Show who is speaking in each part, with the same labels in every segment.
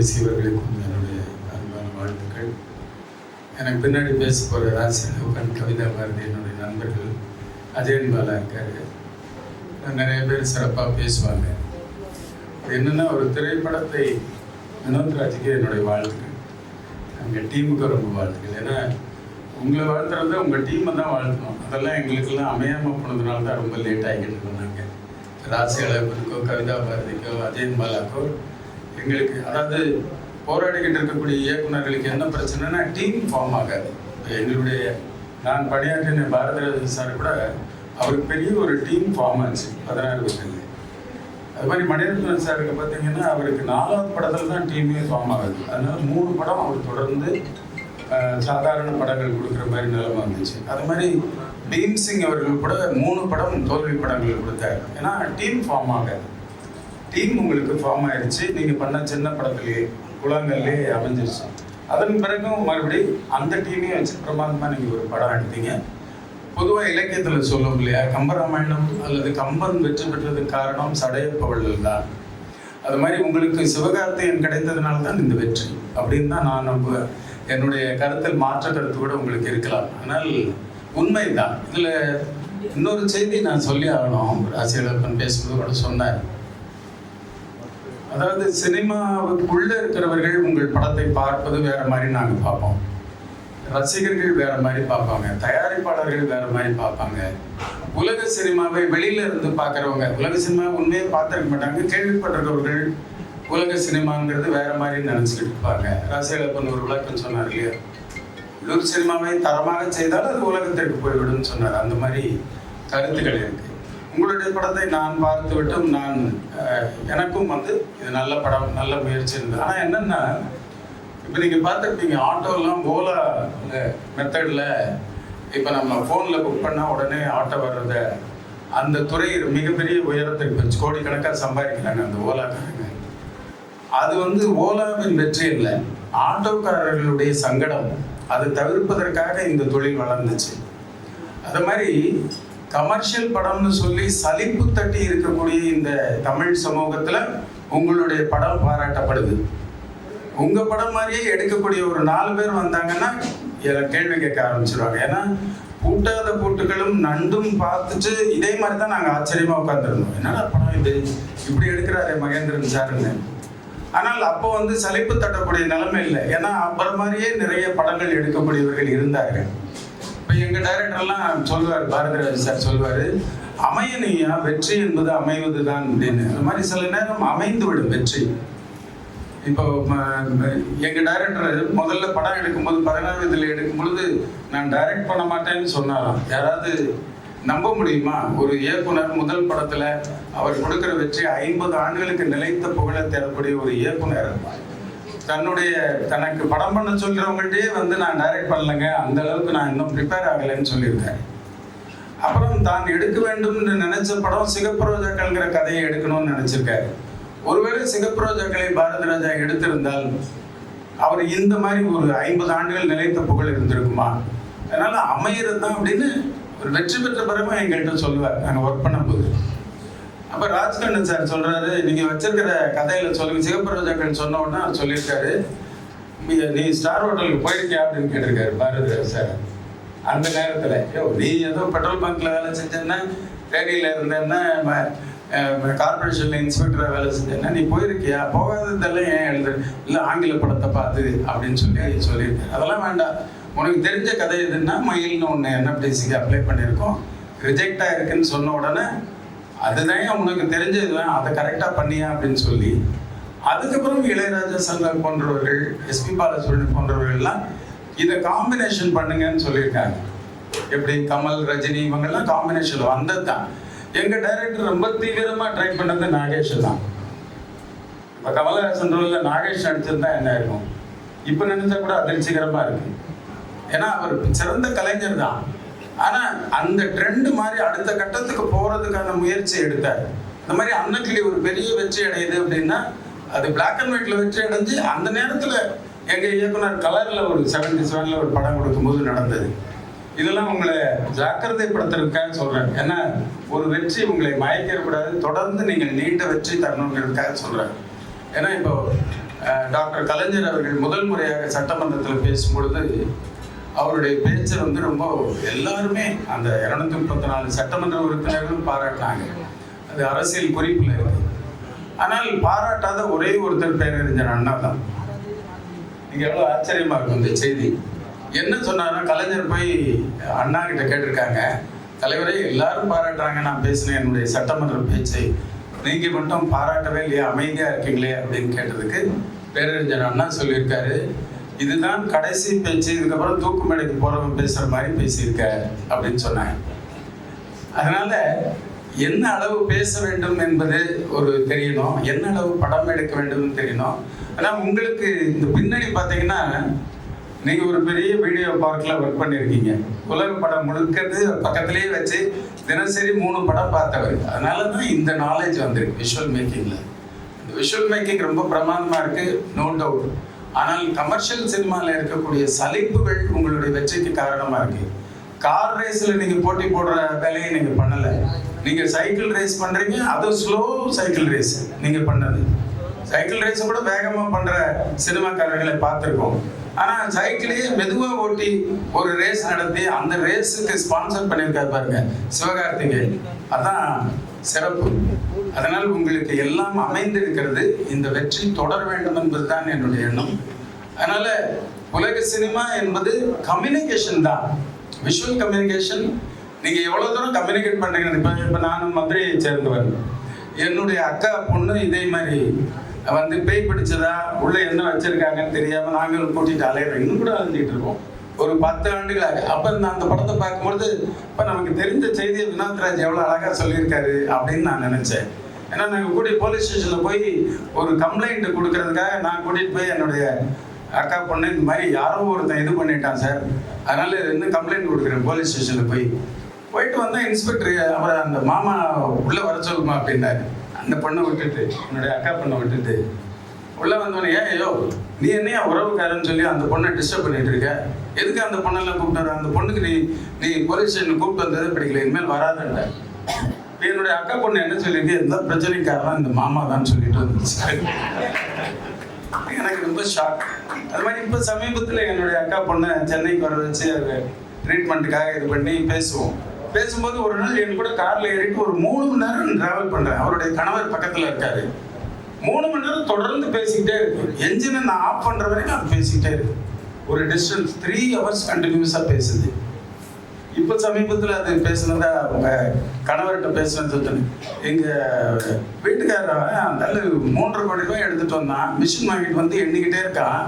Speaker 1: பேசியவர்களுக்கும் என்னுடைய அன்பான வாழ்த்துக்கள். எனக்கு பின்னாடி பேச போகிற ராசிகன் கவிதா பாரதி என்னுடைய நண்பர்கள் அஜயன் பாலா இருக்காரு. நிறைய பேர் சிறப்பாக பேசுவாங்க. என்னென்னா ஒரு திரைப்படத்தை வினோத்ராஜுக்கு என்னுடைய வாழ்த்துக்கள். எங்கள் டீமுக்கு ரொம்ப வாழ்த்துக்கள். ஏன்னா உங்களை வாழ்த்துறது உங்கள் டீமை தான் வாழ்த்தணும். அதெல்லாம் எங்களுக்கெல்லாம் அமையாமல் போனதுனால தான் ரொம்ப லேட் ஆகிக்கிட்டு இருந்தாங்க. ராசி அழகருக்கோ கவிதா பாரதிக்கோ அஜயன் பாலாக்கோ எங்களுக்கு அதாவது போராடிக்கிட்டு இருக்கக்கூடிய இயக்குனர்களுக்கு என்ன பிரச்சனைனா டீம் ஃபார்ம் ஆகாது. இப்போ எங்களுடைய நான் பணியாற்றின பாரதிராஜன் சார் கூட அவருக்கு பெரிய ஒரு டீம் ஃபார்ம் ஆச்சு பதினாறு வருஷங்கள் அது மாதிரி மணிரத்னம் சாருக்கு பார்த்தீங்கன்னா அவருக்கு நாலாவது படத்தில் தான் டீமே ஃபார்ம் ஆகுது. அதனால மூணு படம் அவர் தொடர்ந்து சாதாரண படங்கள் கொடுக்குற மாதிரி நிலைமை வந்துச்சு. அது மாதிரி பீம் சிங் அவர்கள் கூட மூணு படம் தோல்வி படங்கள் கொடுத்தாரு. ஏன்னா டீம் ஃபார்ம் ஆகாது. டீம் உங்களுக்கு ஃபார்ம் ஆயிடுச்சு நீங்கள் பண்ண சின்ன படத்துலேயே குளங்கள்லேயே அமைஞ்சிருச்சு. அதன் பிறகும் மறுபடியும் அந்த டீமையும் வச்சு பிரமாதமாக நீங்கள் ஒரு படம் எடுத்தீங்க. பொதுவாக இலக்கியத்தில் சொல்லும் இல்லையா? கம்பராமாயணம் அல்லது கம்பன் வெற்றி பெற்றதுக்கு காரணம் சடையப்பவள்ளல் தான். அது மாதிரி உங்களுக்கு சிவகார்த்தியன் கிடைத்ததுனால தான் இந்த வெற்றி அப்படின்னு தான் நான் நம்புவேன் என்னுடைய கருத்தில் மாற்ற கருத்து கூட உங்களுக்கு இருக்கலாம். ஆனால் உண்மைதான் இதில் இன்னொரு செய்தி நான் சொல்லி ஆகணும். ராசியலப்பன் பேசும்போது கூட சொன்னார். அதாவது சினிமாவுக்குள்ள இருக்கிறவர்கள் உங்கள் படத்தை பார்ப்பது வேற மாதிரி நாங்கள் பார்ப்போம். ரசிகர்கள் வேற மாதிரி பார்ப்பாங்க. தயாரிப்பாளர்கள் வேற மாதிரி பார்ப்பாங்க. உலக சினிமாவை வெளியில இருந்து பார்க்குறவங்க உலக சினிமா உண்மையை பார்த்துருக்க மாட்டாங்க கேள்விப்பட்டிருக்கவர்கள் உலக சினிமாங்கிறது வேற மாதிரி நினைச்சுக்கிட்டு இருப்பாங்க. ரசிகலப்பன் ஒரு விளக்கம் சொன்னார் இல்லையா? உள்ளூர் சினிமாவை தரமாக செய்தால் அது உலகத்திற்கு போய்விடும் சொன்னார். அந்த மாதிரி கருத்துக்கள் இருக்கு. உங்களுடைய படத்தை நான் பார்த்து விட்டும் நான் எனக்கும் வந்து இது நல்ல படம் நல்ல முயற்சி இருந்தது. ஆனால் என்னென்னா இப்போ நீங்கள் பார்த்துருப்பீங்க ஆட்டோலாம் ஓலா மெத்தடில் இப்போ நம்ம ஃபோனில் புக் பண்ணால் உடனே ஆட்டோ வர்றத அந்த துறை மிகப்பெரிய உயரத்துக்கு போச்சு கோடிக்கணக்காக சம்பாதிக்கிறாங்க அந்த ஓலாக்காரங்க. அது வந்து ஓலாவின் வெற்றி இல்லை ஆட்டோக்காரர்களுடைய சங்கடம் அதை தவிர்ப்பதற்காக இந்த தொழில் வளர்ந்துச்சு. அது மாதிரி கமர்ஷியல் படம்னு சொல்லி சலிப்பு தட்டி இருக்கக்கூடிய இந்த தமிழ் சமூகத்தில் உங்களுடைய படம் பாராட்டப்படுது. உங்கள் படம் மாதிரியே எடுக்கக்கூடிய ஒரு நாலு பேர் வந்தாங்கன்னா கேள்வி கேட்க ஆரம்பிச்சிருவாங்க. ஏன்னா பூட்டாத பூட்டுகளும் நண்டும் பார்த்துட்டு இதே மாதிரி தான் நாங்கள் ஆச்சரியமாக உட்காந்துருந்தோம் என்னடா படம் இது? இப்படி எடுக்கிறாரு மகேந்திரன் சாருன்னு. ஆனால் அப்போ வந்து சலிப்பு தட்டக்கூடிய நிலைமை இல்லை. ஏன்னா அப்புறம் மாதிரியே நிறைய படங்கள் எடுக்கக்கூடியவர்கள் இருந்தார்கள். இப்போ எங்கள் டைரக்டர்லாம் சொல்லுவார் பாரதிராஜ் சார் சொல்லுவார் அமையனையா வெற்றி என்பது அமைவது தான் அப்படின்னு. அந்த மாதிரி சில நேரம் அமைந்து விடும் வெற்றி. இப்போ எங்கள் டைரக்டர் முதல்ல படம் எடுக்கும்போது பதினாறு இதில் எடுக்கும்பொழுது நான் டைரக்ட் பண்ண மாட்டேன்னு சொன்னாராம். யாராவது நம்ப முடியுமா? ஒரு இயக்குனர் முதல் படத்தில் அவர் கொடுக்குற வெற்றி ஐம்பது ஆண்டுகளுக்கு நிலைத்த புகழை தேடக்கூடிய ஒரு இயக்குனர். தன்னுடைய தனக்கு படம் பண்ண சொல்கிறவங்கள்ட்டே வந்து நான் டைரக்ட் பண்ணலைங்க. அந்த அளவுக்கு நான் இன்னும் ப்ரிப்பேர் ஆகலைன்னு சொல்லியிருக்காரு அப்புறம் தான் எடுக்க வேண்டும்னு நினைச்ச படம் சிகப்புரோஜாக்கள்ங்கிற கதையை எடுக்கணும்னு நினைச்சிருக்காரு. ஒருவேளை சிகப்புரோஜாக்களை பாரதி ராஜா எடுத்திருந்தால் அவர் இந்த மாதிரி ஒரு ஐம்பது ஆண்டுகள் நிலைத்த புகழ் இருந்திருக்குமா? அதனால அமையிறது தான் அப்படின்னு ஒரு வெற்றி பெற்ற பிறகு எங்கள்கிட்ட சொல்லுவார். நாங்கள் ஒர்க் பண்ணும்போது. அப்ப ராஜ்கண்ணன் சார் சொல்றாரு நீங்க வச்சிருக்கிற கதையில சொல்லுங்க சிகப்பு ரோஜாக்கள் சொன்ன உடனே அவர் சொல்லியிருக்காரு. நீ- நீ ஸ்டார் ஹோட்டலுக்கு போயிருக்கியா அப்படின்னு கேட்டிருக்காரு பாரதி சார். அந்த நேரத்துல நீ ஏதோ பெட்ரோல் பங்க்ல வேலை செஞ்சேன்னா ரேடியில இருந்தேன்னா கார்பரேஷன்ல இன்ஸ்பெக்டரா வேலை செஞ்சேன்னா நீ போயிருக்கியா? போகாததெல்லாம் ஏன் எழுது இல்ல ஆங்கில படத்தை பார்த்து அப்படின்னு சொல்லி சொல்லியிருக்கேன் அதெல்லாம் வேண்டாம். உனக்கு தெரிஞ்ச கதை எதுன்னா மயில்னு ஒன்று என்எஃப்டிசிக்கு அப்ளை பண்ணியிருக்கோம். ரிஜெக்ட் ஆயிருக்குன்னு சொன்ன உடனே அதுதான் உனக்கு தெரிஞ்சது. அதை கரெக்டாக பண்ணியா அப்படின்னு சொல்லி அதுக்கப்புறம் இளையராஜா சங்கர் போன்றவர்கள் எஸ்பி பாலசுப்ரமணியம் போன்றவர்கள்லாம் இதை காம்பினேஷன் பண்ணுங்கன்னு சொல்லியிருக்காங்க. எப்படி? கமல் ரஜினி இவங்கெல்லாம் காம்பினேஷன் வந்தது தான். எங்கள் டைரக்டர் ரொம்ப தீவிரமாக ட்ரை பண்ணது நாகேஷ் தான். இப்போ கமலஹாசன் ரோலில் நாகேஷ் நடிச்சிருந்தா என்ன இருக்கும் இப்போ நினைச்சா கூட அதிர்ச்சிகரமாக இருக்கு. ஏன்னா அவர் சிறந்த கலைஞர் தான். ஆனால் அந்த ட்ரெண்ட் மாதிரி அடுத்த கட்டத்துக்கு போகிறதுக்கான முயற்சி எடுத்தார். இந்த மாதிரி அன்னக்கிளி ஒரு பெரிய வெற்றி அடையுது அப்படின்னா அது பிளாக் அண்ட் ஒயிட்ல வெற்றி அடைஞ்சு அந்த நேரத்தில் எங்கள் இயக்குனர் கலரில் ஒரு செவன்டி செவனில் ஒரு படம் கொடுக்கும்போது நடந்தது. இதெல்லாம் உங்களை ஜாக்கிரதைப்படுத்துறதுக்காக சொல்றேன். ஏன்னா ஒரு வெற்றி உங்களை மயக்கிடக்கூடாது தொடர்ந்து நீங்கள் நீண்ட வெற்றி தரணுங்கிறதுக்காக சொல்றேன். ஏன்னா இப்போ டாக்டர் கலைஞர் அவர்கள் முதல் முறையாக சட்டமன்றத்தில் பேசும்பொழுது அவருடைய பேச்சை வந்து ரொம்ப எல்லாருமே அந்த இருநூத்தி முப்பத்தி நாலு சட்டமன்ற உறுப்பினர்களும் பாராட்டினாங்க. அது அரசியல் குறிப்பில் இருக்கு. ஆனால் பாராட்டாத ஒரே ஒருத்தர் பேரறிஞர் அண்ணா தான் நீங்க எவ்வளவு ஆச்சரியமா இருக்கும் இந்த செய்தி. என்ன சொன்னாருன்னா கலைஞர் போய் அண்ணா கிட்ட கேட்டிருக்காங்க. தலைவரே எல்லாரும் பாராட்டுறாங்க. நான் பேசினேன். என்னுடைய சட்டமன்ற பேச்சை நீங்க மட்டும் பாராட்டவே இல்லையா? அமைதியா இருக்கீங்களே அப்படின்னு கேட்டதுக்கு பேரறிஞர் அண்ணா சொல்லியிருக்காரு. இதுதான் கடைசி பேச்சு இதுக்கப்புறம் தூக்கு மேடைக்கு போறவன் பேசுற மாதிரி பேசியிருக்க அப்படின்னு சொன்னாங்க. அதனால என்ன அளவு பேச வேண்டும் என்பது ஒரு தெரியணும். என்ன அளவு படம் எடுக்க வேண்டும் தெரியணும். ஆனால் உங்களுக்கு இந்த பின்னணி பார்த்தீங்கன்னா நீங்கள் ஒரு பெரிய வீடியோ பார்க்கில் ஒர்க் பண்ணியிருக்கீங்க உலக படம் முழுக்கிறது பக்கத்துலேயே வச்சு தினசரி மூணு படம் பார்த்தவர். அதனால தான் இந்த நாலேஜ் வந்திருக்கு விஷுவல் மேக்கிங்கில் இந்த விஷுவல் மேக்கிங் ரொம்ப பிரமாதமாக இருக்குது நோ டவுட் ஆனால் கமர்ஷியல் சினிமாவில் இருக்கக்கூடிய சலிப்புகள் உங்களுடைய வெற்றிக்கு காரணமாக இருக்கு. கார் ரேஸில் நீங்கள் போட்டி போடுற வேலையை நீங்கள் பண்ணலை. நீங்கள் சைக்கிள் ரேஸ் பண்ணுறீங்க அது ஸ்லோ சைக்கிள் ரேஸ் நீங்கள் பண்ணது. சைக்கிள் ரேஸை கூட வேகமாக பண்ணுற சினிமாக்காரர்களை பார்த்துருக்கோம். ஆனால் சைக்கிளையே மெதுவாக ஓட்டி ஒரு ரேஸ் நடத்தி அந்த ரேஸுக்கு ஸ்பான்சர் பண்ணியிருக்காரு பாருங்க சிவகார்த்திகேயன். அதான் சிறப்பு. அதனால் உங்களுக்கு எல்லாம் அமைந்திருக்கிறது. இந்த வெற்றி தொடர வேண்டும் என்பதுதான் என்னுடைய எண்ணம். அதனால உலக சினிமா என்பது கம்யூனிகேஷன் தான். விஷுவல் கம்யூனிகேஷன் நீங்கள் எவ்வளோ தூரம் கம்யூனிகேட் பண்றீங்க இப்போ இப்போ நான் மதுரையை சேர்ந்தவர். என்னுடைய அக்கா பொண்ணு இதே மாதிரி. வந்து பேய் பிடிச்சதா? உள்ளே என்ன வச்சிருக்காங்கன்னு தெரியாமல் நாங்கள் கூட்டிகிட்டு அலையிறோம். இன்னும் கூட அலைஞ்சிட்டு இருக்கோம். ஒரு பத்து ஆண்டுகளாக. அப்ப நான் அந்த படத்தை பார்க்கும்பொழுது இப்ப நமக்கு தெரிஞ்ச செய்தியை வினோத்ராஜ் எவ்வளவு அழகா சொல்லியிருக்காரு அப்படின்னு நான் நினைச்சேன். ஏன்னா நாங்கள் கூட்டி போலீஸ் ஸ்டேஷன்ல போய் ஒரு கம்ப்ளைண்ட் கொடுக்கறதுக்காக நான் கூட்டிட்டு போய் என்னுடைய அக்கா பொண்ணு இந்த மாதிரி யாரோ ஒருத்தன் இது பண்ணிட்டான் சார். அதனால இன்னும் கம்ப்ளைண்ட் கொடுக்குறேன் போலீஸ் ஸ்டேஷன்ல போய். போயிட்டு வந்தா இன்ஸ்பெக்டர் அவரை அந்த மாமா உள்ள வர சொல்லுமா அப்படின்னாரு. அந்த பொண்ணை விட்டுட்டு என்னுடைய அக்கா பொண்ணை விட்டுட்டு. உள்ள வந்தோடனே ஏன் ஐயோ நீ என்னையா உறவுக்காரன்னு சொல்லி அந்த பொண்ணை டிஸ்டர்ப் பண்ணிட்டு இருக்க? எதுக்கு அந்த பொண்ணெல்லாம் கூப்பிட்டு அந்த பொண்ணுக்கு நீ நீ போலீஸ் ஸ்டேஷன் கூப்பிட்டு வந்ததே பிடிக்கல இனிமேல் வராதுன்ற என்னுடைய அக்கா பொண்ணு என்ன சொல்லிட்டு எந்த பிரச்சனைக்காரலாம் இந்த மாமா தான் சொல்லிட்டு வந்துச்சு. எனக்கு ரொம்ப ஷாக் அது மாதிரி இப்போ சமீபத்தில் என்னுடைய அக்கா பொண்ணை சென்னைக்கு வர வச்சு அது ட்ரீட்மெண்ட்டுக்காக இது பண்ணி பேசுவோம். பேசும்போது ஒரு நாள் என் கூட காரில் ஏறிட்டு ஒரு மூணு மணி நேரம் டிராவல் பண்ணுறேன் அவருடைய கணவர் பக்கத்தில் இருக்காரு. மூணு மணி நேரம் தொடர்ந்து பேசிக்கிட்டே இருக்கும் என்ஜினை நான் ஆஃப் பண்ணுற வரைக்கும் அது பேசிக்கிட்டே இருக்கும் ஒரு டிஸ்டன்ஸ் த்ரீ ஹவர்ஸ் கண்டினியூஸாக பேசுது. இப்போ சமீபத்தில் அது பேசுனதா அவங்க கணவர்கிட்ட பேசுனது சொன்னேன் எங்கள் வீட்டுக்காரர் அந்த மூன்றரை கோடி ரூபாய் எடுத்துட்டு வந்தான் மிஷின் வாங்கிட்டு வந்து எண்ணிக்கிட்டே இருக்கான்.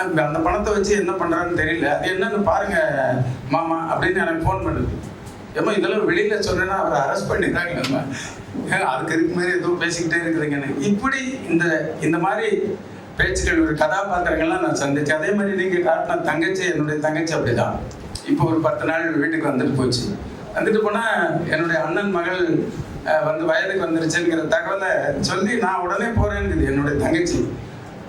Speaker 1: அந்த அந்த பணத்தை வச்சு என்ன பண்ணுறான்னு தெரியல. அது என்னன்னு பாருங்க மாமா அப்படின்னு எனக்கு ஃபோன் பண்ணுது. ஏமா இதெல்லாம் வெளியில சொன்னேன்னா அவரை அரெஸ்ட் பண்ணிடுறாங்க நம்ம ஏன் அதுக்கு இதுக்கு மாதிரி எதுவும் பேசிக்கிட்டே இருக்கிறீங்கன்னு இப்படி இந்த இந்த மாதிரி பேச்சுக்கள் ஒரு கதாபாத்திரங்கள்லாம் நான் சந்திச்சேன். அதே மாதிரி நீங்க காட்டின தங்கச்சி என்னுடைய தங்கச்சி அப்படிதான். இப்போ ஒரு பத்து நாள் வீட்டுக்கு வந்துட்டு போச்சு. வந்துட்டு போனா என்னுடைய அண்ணன் மகள் வந்து வயதுக்கு வந்துருச்சுங்கிற தகவலை சொல்லி நான் உடனே போறேன்னு என்னுடைய தங்கச்சி.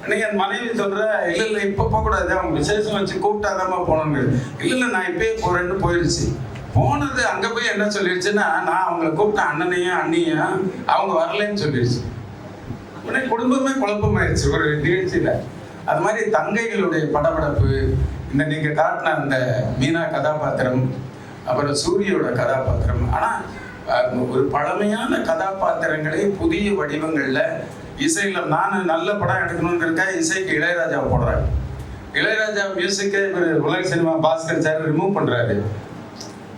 Speaker 1: நீங்க என் மனைவி சொல்ற இல்ல இல்ல இப்ப போக கூடாது அவங்க விசேஷம் வச்சு கூப்பிட்டாதாம்மா போகணுங்க இல்ல இல்ல நான் இப்பயே போறேன்னு போயிடுச்சு போனது அங்கே போய் என்ன சொல்லிடுச்சுன்னா நான் அவங்கள கூப்பிட்ட அண்ணனையும் அண்ணியும் அவங்க வரலைன்னு சொல்லிடுச்சு உடனே குடும்பமே குழப்பமாயிருச்சு ஒரு நிகழ்ச்சியில். அது மாதிரி தங்கைகளுடைய படபடப்பு இந்த நீங்கள் காட்டின அந்த மீனா கதாபாத்திரம் அப்புறம் சூரியோட கதாபாத்திரம். ஆனால் ஒரு பழமையான கதாபாத்திரங்களை புதிய வடிவங்களில் இசையில் நான் நல்ல படம் எடுக்கணுங்கிறதுக்காக இசைக்கு இளையராஜா போடுறாரு இளையராஜா மியூசிக்கை இவர் உலக சினிமா பாஸ்கர் சார் ரிமூவ் பண்ணுறாரு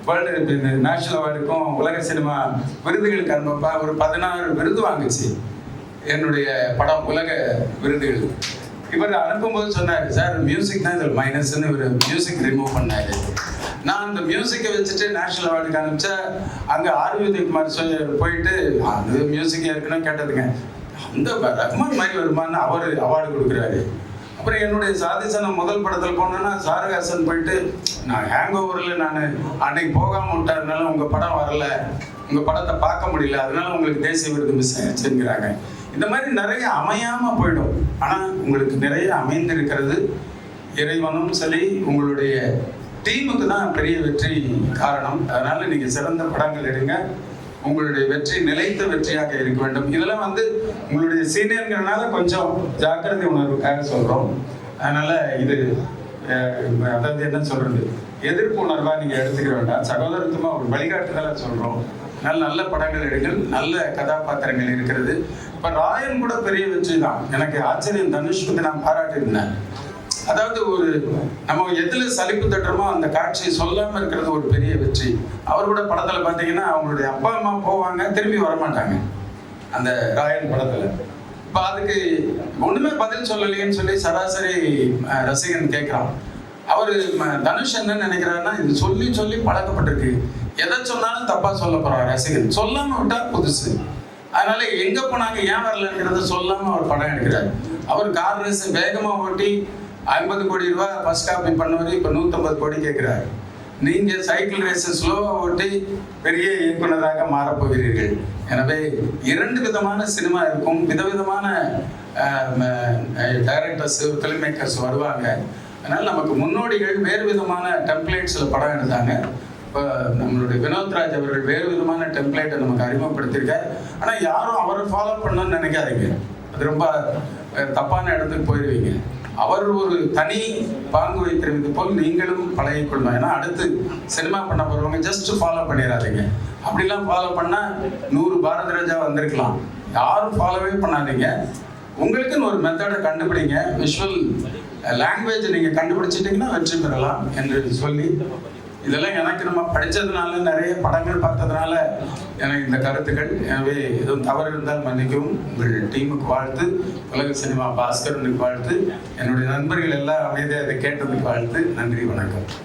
Speaker 1: வேர்ல்டு நேஷனல் அவார்டுக்கும் உலக சினிமா விருதுகளுக்கு அனுப்பப்பா ஒரு பதினாறு விருது வாங்குச்சு. என்னுடைய படம் உலக விருதுகள். இவர் அனுப்பும்போது சொன்னார் சார் மியூசிக் தான் இதில் மைனஸ்ன்னு இவர் மியூசிக் ரிமூவ் பண்ணார். நான் அந்த மியூசிக்கை வச்சுட்டு நேஷனல் அவார்டுக்கு அனுப்பிச்சா அங்கே ஆர்வி குமார் சொல்லி போயிட்டு அது மியூசிக் ஏற்கனவே கேட்டதுங்க அந்த ரஹ்மான் மாதிரி வருமான்னு அவர் அவார்டு கொடுக்குறாரு. அப்புறம் என்னுடைய சாதிசனம் முதல் படத்தில் போனேன்னா சாரகாசன் போயிட்டு நான் ஹேங் ஓவரில் நான் அன்னைக்கு போகாமல் விட்டதுனால உங்கள் படம் வரல உங்கள் படத்தை பார்க்க முடியல அதனால உங்களுக்கு தேசிய விருது மிஸ் ஆயிடுச்சுங்கிறாங்க. இந்த மாதிரி நிறைய அமையாமல் போயிடும். ஆனால் உங்களுக்கு நிறைய அமைந்திருக்கிறது இறைவனும் சரி உங்களுடைய டீமுக்கு தான் பெரிய வெற்றி காரணம். அதனால நீங்கள் சிறந்த படங்கள் எடுங்க. உங்களுடைய வெற்றி நிலைத்த வெற்றியாக இருக்க வேண்டும். இதெல்லாம் வந்து உங்களுடைய சீனியர்ங்கிறனால கொஞ்சம் ஜாக்கிரதை உணர்வுக்காக சொல்றோம். அதனால இது அதாவது என்ன சொல்றது? எதிர்ப்பு உணர்வா நீங்க எடுத்துக்க வேண்டாம். சகோதரத்துமா ஒரு வழிகாட்டுதலா சொல்றோம். நல்ல நல்ல படங்கள் எடுங்கள். நல்ல கதாபாத்திரங்கள் இருக்கிறது. இப்ப ராயன் கூட பெரிய வெற்றி தான் எனக்கு ஆச்சரியம். தனுஷ் வந்து நான் பாராட்டியிருந்தேன். அதாவது ஒரு நம்ம எதில் சலிப்பு தட்டுறோமோ அந்த காட்சியை சொல்லாமல் இருக்கிறது ஒரு பெரிய வெற்றி. அவர் கூட படத்தில் பார்த்தீங்கன்னா அவங்களுடைய அப்பா அம்மா போவாங்க திரும்பி வர மாட்டாங்க அந்த ராயன் படத்தில். இப்போ அதுக்கு ஒன்றுமே பதில் சொல்லலையேன்னு சொல்லி சராசரி ரசிகன் கேட்குறான் அவர் தனுஷ் என்ன நினைக்கிறாருன்னா இது சொல்லி சொல்லி பழக்கப்பட்டிருக்கு. எதை சொன்னாலும் தப்பாக சொல்ல போகிறார் ரசிகன். சொல்லாமல் விட்டால் புதுசு. அதனால எங்கே போனாங்க ஏன் வரலங்கிறத சொல்லாமல் அவர் படம் எடுக்கிறார். அவர் கார் ரேஸ் வேகமாக ஓட்டி ஐம்பது கோடி ரூபாய் ஃபர்ஸ்ட் காப்பி பண்ணவர் இப்போ நூற்றம்பது கோடி கேட்குறாரு நீங்கள் சைக்கிள் ரேஸ் ஸ்லோவாக ஓட்டி பெரிய இயக்குனராக மாறப்போகிறீர்கள். எனவே இரண்டு விதமான சினிமா இருக்கும். விதவிதமான டைரக்டர்ஸ் ஃபிலிம் மேக்கர்ஸ் வருவாங்க. அதனால் நமக்கு முன்னோடிகள் வேறு விதமான டெம்ப்ளேட்ஸில் படம் எடுத்தாங்க. இப்போ நம்மளுடைய வினோத்ராஜ் அவர்கள் வேறு விதமான டெம்ப்ளேட்டை நமக்கு அறிமுகப்படுத்தியிருக்கார். ஆனால் யாரும் அவரை ஃபாலோ பண்ணணும்னு நினைக்காதீங்க. அது ரொம்ப தப்பான இடத்துக்கு போயிடுவீங்க அவர் ஒரு தனி பாங்கு வைத்திருந்தது போல் நீங்களும் பழகிக்கொள்ளணும் ஏன்னா அடுத்து சினிமா பண்ண போறவங்க ஜஸ்ட் ஃபாலோ பண்ணிடாதீங்க. அப்படிலாம் ஃபாலோ பண்ணா நூறு பாரத ராஜா வந்திருக்கலாம். யாரும் ஃபாலோவே பண்ணாதீங்க. உங்களுக்குன்னு ஒரு மெத்தடை கண்டுபிடிங்க. விஷுவல் லாங்குவேஜ் நீங்கள் கண்டுபிடிச்சிட்டிங்கன்னா வெற்றி பெறலாம் என்று சொல்லி இதெல்லாம் எனக்கு நம்ம படித்ததுனால நிறைய படங்கள் பார்த்ததுனால எனக்கு இந்த கருத்துக்கள். எனவே எதுவும் தவறு இருந்தால் மன்னிக்கவும். உங்கள் டீமுக்கு வாழ்த்து. உலக சினிமா பாஸ்கரனுக்கு வாழ்த்து. என்னுடைய நண்பர்கள் எல்லாம் அமைதியாக இதை கேட்டதுக்கு வாழ்த்து. நன்றி வணக்கம்.